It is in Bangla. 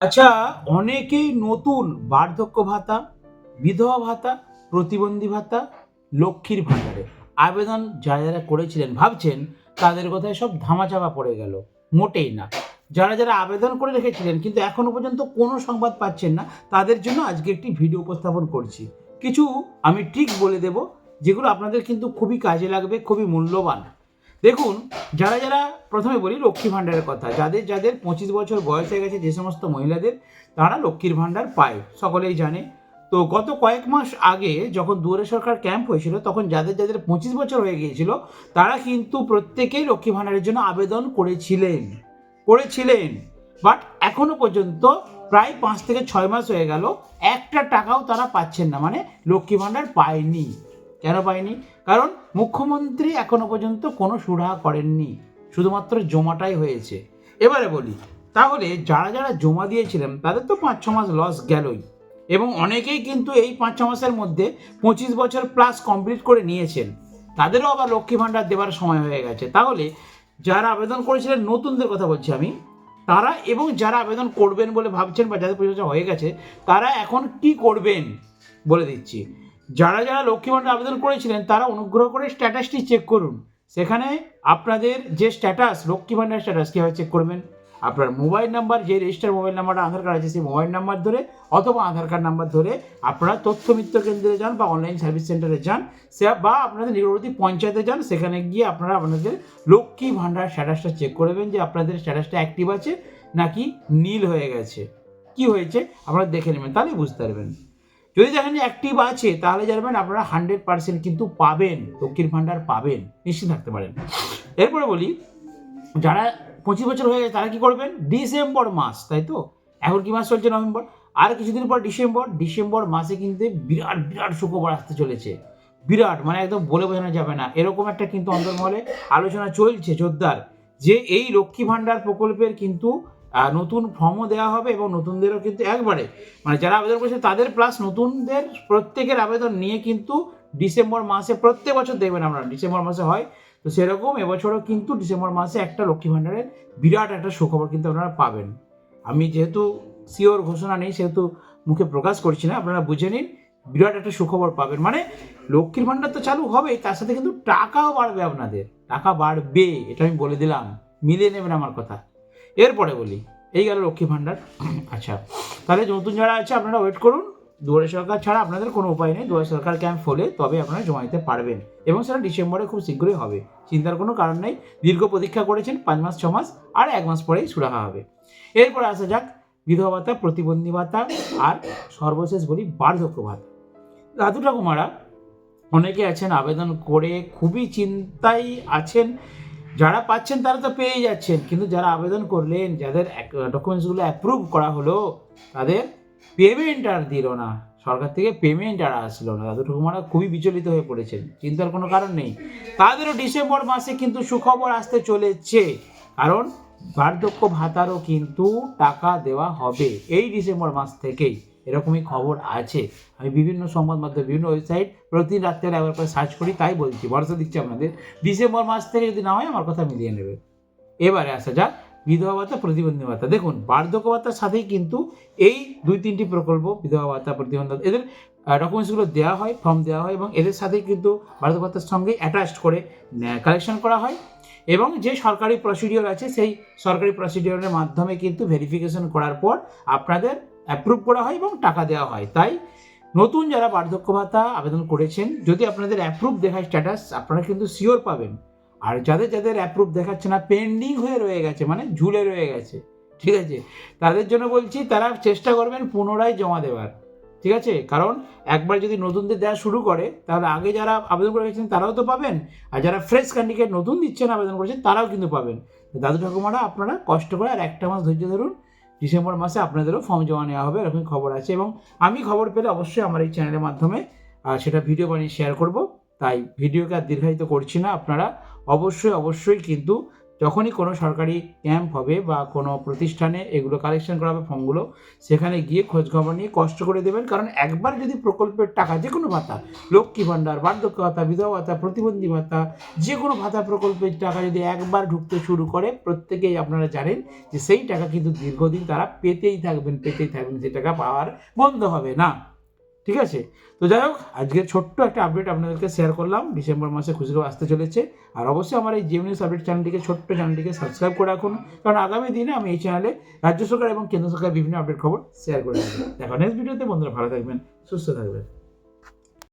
আচ্ছা অনেকেই নতুন বার্ধক্য ভাতা, বিধবা ভাতা, প্রতিবন্ধী ভাতা, লক্ষ্মীর ভাণ্ডারে আবেদন যারা যারা করেছিলেন ভাবছেন তাদের কথায় সব ধামাচাপা পড়ে গেল। মোটেই না। যারা যারা আবেদন করে রেখেছিলেন কিন্তু এখনও পর্যন্ত কোনো সংবাদ পাচ্ছেন না, তাদের জন্য আজকে একটি ভিডিও উপস্থাপন করছি। কিছু আমি ঠিক বলে দেব, যেগুলো আপনাদের কিন্তু খুবই কাজে লাগবে, খুবই মূল্যবান। দেখুন, যারা যারা প্রথমে বলি লক্ষ্মী ভাণ্ডারের কথা, যাদের যাদের পঁচিশ বছর বয়স হয়ে গেছে যে সমস্ত মহিলাদের, তারা লক্ষ্মীর ভাণ্ডার পায়, সকলেই জানে। তো গত কয়েক মাস আগে যখন দুয়ারে সরকার ক্যাম্প হয়েছিল, তখন যাদের যাদের পঁচিশ বছর হয়ে গিয়েছিল, তারা কিন্তু প্রত্যেকেই লক্ষ্মী ভাণ্ডারের জন্য আবেদন করেছিলেন করেছিলেন। বাট এখনও পর্যন্ত প্রায় পাঁচ থেকে ছয় মাস হয়ে গেল, একটা টাকাও তারা পাচ্ছেন না মানে লক্ষ্মী ভাণ্ডার পায়নি। কেন পায়নি কারণ মুখ্যমন্ত্রী এখনও পর্যন্ত কোনো সুরাহা করেননি। শুধুমাত্র জমাটাই হয়েছে। এবারে বলি, তাহলে যারা যারা জমা দিয়েছিলেন, তাদের তো পাঁচ ছ মাস লস গেলই। এবং অনেকেই কিন্তু এই পাঁচ ছ মাসের মধ্যে পঁচিশ বছর প্লাস কমপ্লিট করে নিয়েছেন। তাদেরও আবার লক্ষ্মী ভাণ্ডার দেওয়ার সময় হয়ে গেছে। তাহলে যারা আবেদন করেছিলেন, নতুনদের কথা বলছি আমি, তারা এবং যারা আবেদন করবেন বলে ভাবছেন বা যাদের বছর হয়ে গেছে, তারা এখন কি করবেন বলে দিচ্ছি। যারা যারা লক্ষ্মী ভাণ্ডার আবেদন করেছিলেন, তারা অনুগ্রহ করে স্ট্যাটাসটি চেক করুন। সেখানে আপনাদের যে স্ট্যাটাস লক্ষ্মী ভাণ্ডার স্ট্যাটাস কীভাবে চেক করবেন? আপনার মোবাইল নাম্বার যে রেজিস্টার মোবাইল নাম্বারটা আধার কার্ড আছে, সেই মোবাইল নাম্বার ধরে অথবা আধার কার্ড নাম্বার ধরে আপনারা তথ্য মিত্র কেন্দ্রে যান বা অনলাইন সার্ভিস সেন্টারে যান, সে বা আপনাদের নিকটবর্তী পঞ্চায়েতে যান, সেখানে গিয়ে আপনারা আপনাদের লক্ষ্মী ভাণ্ডার স্ট্যাটাসটা চেক করবেন যে আপনাদের স্ট্যাটাসটা অ্যাক্টিভ আছে নাকি নীল হয়ে গেছে। কি হয়েছে? আপনারা দেখে নেবেন, তাহলে বুঝতে পারবেন। যদি দেখেন যে অ্যাক্টিভ আছে, তাহলে জানবেন আপনারা হান্ড্রেড পার্সেন্ট কিন্তু পাবেন লক্ষ্মীর ভাণ্ডার পাবেন, নিশ্চিত থাকতে পারেন। এরপরে বলি, যারা পঁচিশ বছর হয়ে গেছে, তারা কি করবেন? ডিসেম্বর মাস, তাই তো? এখন কি মাস চলছে নভেম্বর? আর কিছুদিন পর ডিসেম্বর ডিসেম্বর মাসে কিন্তু বিরাট বিরাট সুখবর আসতে চলেছে। বিরাট মানে একদম বলে বোঝানো যাবে না। এরকম একটা কিন্তু অন্তর্মহলে আলোচনা চলছে, জোরদার, যে এই লক্ষ্মী ভাণ্ডার প্রকল্পের কিন্তু নতুন ফর্মও দেওয়া হবে এবং নতুনদেরও কিন্তু একবারে মানে যারা আবেদন করেছে তাদের প্লাস নতুনদের প্রত্যেকের আবেদন নিয়ে কিন্তু ডিসেম্বর মাসে প্রত্যেক বছর দেখবেন আমরা, ডিসেম্বর মাসে হয়। তো সেরকম এবছরও কিন্তু ডিসেম্বর মাসে একটা লক্ষ্মী ভাণ্ডারের বিরাট একটা সুখবর কিন্তু আপনারা পাবেন। আমি যেহেতু শিওর ঘোষণা নেই, সেহেতু মুখে প্রকাশ করছি না, আপনারা বুঝে নিন, বিরাট একটা সুখবর পাবেন। মানে লক্ষ্মীর ভাণ্ডার তো চালু হবেই, তার সাথে কিন্তু টাকাও বাড়বে আপনাদের, টাকা বাড়বে, এটা আমি বলে দিলাম। মিলিয়ে নেবেন আমার কথা। এরপরে বলি, এই গেল লক্ষ্মী ভাণ্ডার। আচ্ছা তাহলে নতুন যারা আছে, আপনারা ওয়েট করুন। দুয়ারে সরকার ছাড়া আপনাদের কোনো উপায় নেই। দুয়ারে সরকার ক্যাম্প হলে তবে আপনারা জমা দিতে পারবেন। এবং সেটা ডিসেম্বরে খুব শীঘ্রই হবে। চিন্তার কোনো কারণ নেই। দীর্ঘ প্রতীক্ষা করেছেন পাঁচ মাস, ছ মাস, আর এক মাস পরেই সুরাহা হবে। এরপরে আসা যাক, বিধবা ভাতা, প্রতিবন্ধী ভাতা, আর সর্বশেষ বলি, বার্ধক্য ভাতা। দাদু ঠাকুমারা অনেকে আছেন, আবেদন করে খুবই চিন্তায় আছেন। যারা পাচ্ছেন তারা তো পেয়ে যাচ্ছেন। কিন্তু যারা আবেদন করলেন, যাদের ডকুমেন্টসগুলো অ্যাপ্রুভ করা হলো, তাদের পেমেন্ট আর দিল না। সরকার থেকে পেমেন্ট আর আসলো না। দাদু ঠাকুমারা খুবই বিচলিত হয়ে পড়েছেন। চিন্তার কোনো কারণ নেই। তাদেরও ডিসেম্বর মাসে কিন্তু সুখবর আসতে চলেছে। কারণ বার্ধক্য ভাতারও কিন্তু টাকা দেওয়া হবে এই ডিসেম্বর মাস থেকেই। এরকমই খবর আছে। আমি বিভিন্ন সংবাদ মাধ্যম, বিভিন্ন ওয়েবসাইট প্রতিদিন রাত্রে একবার করে সার্চ করি, তাই বলছি, ভরসা দিচ্ছি আপনাদের। ডিসেম্বর মাস থেকে যদি না হয়, আমার কথা মিলিয়ে নেবে। এবারে আসা যাক, বিধবা ভাতা, প্রতিবন্ধী ভাতা। দেখুন, বার্ধক্য ভাতার সাথেই কিন্তু এই দুই তিনটি প্রকল্প, বিধবা ভাতা, প্রতিবন্ধী এদের ডকুমেন্টসগুলো দেওয়া হয় ফর্ম দেওয়া হয় এবং এদের সাথেই কিন্তু বার্ধক্য ভাতার সঙ্গে অ্যাটাচড করে কালেকশন করা হয়। এবং যে সরকারি প্রসিডিওর আছে, সেই সরকারি প্রসিডিওরের মাধ্যমে কিন্তু ভেরিফিকেশন করার পর আপনাদের অ্যাপ্রুভ করা হয় এবং টাকা দেওয়া হয়। তাই নতুন যারা বার্ধক্য ভাতা আবেদন করেছেন, যদি আপনাদের অ্যাপ্রুভ দেখায় স্ট্যাটাস আপনারা কিন্তু শিওর পাবেন। আর যাদের যাদের অ্যাপ্রুভ দেখাচ্ছে না পেন্ডিং হয়ে রয়ে গেছে মানে ঝুলে রয়ে গেছে, ঠিক আছে? তাদের জন্য বলছি, তারা চেষ্টা করবেন পুনরায় জমা দেওয়ার, ঠিক আছে? কারণ একবার যদি নতুনদের দেওয়া শুরু করে, তাহলে আগে যারা আবেদন করে গেছেন, তারাও তো পাবেন। আর যারা ফ্রেশ ক্যান্ডিডেট নতুন দিচ্ছেন, আবেদন করেছেন, তারাও কিন্তু পাবেন। দাদু ঠাকুমারা, আপনারা কষ্ট করে আর একটা মাস ধৈর্য ধরুন ডিসেম্বর মাসে আপনাদেরও ফর্ম জমা নেওয়া হবে এরকম খবর আছে। এবং আমি খবর পেলে অবশ্যই আমার এই চ্যানেলের মাধ্যমে সেটা ভিডিও বানিয়ে শেয়ার করব। তাই ভিডিওকে আর দীর্ঘায়িত করছি না, আপনারা অবশ্যই অবশ্যই কিন্তু যখনই কোনো সরকারি ক্যাম্প হবে বা কোনো প্রতিষ্ঠানে এগুলো কালেকশন করা হবে ফর্মগুলো, সেখানে গিয়ে খোঁজখবর নিয়ে কষ্ট করে দেবেন। কারণ একবার যদি প্রকল্পের টাকা, যে কোনো ভাতা, লক্ষ্মী ভাণ্ডার, বার্ধক্য ভাতা, বিধবা ভাতা, প্রতিবন্ধী ভাতা, যে কোনো ভাতা প্রকল্পের টাকা যদি একবার ঢুকতে শুরু করে, প্রত্যেকেই আপনারা জানেন যে সেই টাকা কিন্তু দীর্ঘদিন তারা পেতেই থাকবেন পেতেই থাকবেন। সেই টাকা পাওয়ার বন্ধ হবে না। ঠিক আছে? তো যাই হোক আজকে ছোট্ট একটা আপডেট আপনাদেরকে শেয়ার করলাম। ডিসেম্বর মাসে খুচরো আসতে চলেছে। আর অবশ্যই আমার এই জিও নিউজ আপডেট চ্যানেলটিকে ছোট্ট চ্যানেলটিকে সাবস্ক্রাইব করে রাখুন। কারণ আগামী দিনে আমি এই চ্যানেলে রাজ্য সরকার এবং কেন্দ্র সরকার বিভিন্ন আপডেট খবর শেয়ার করে রাখব। দেখো নেক্সট ভিডিওতে বন্ধুরা ভালো থাকবেন, সুস্থ থাকবেন।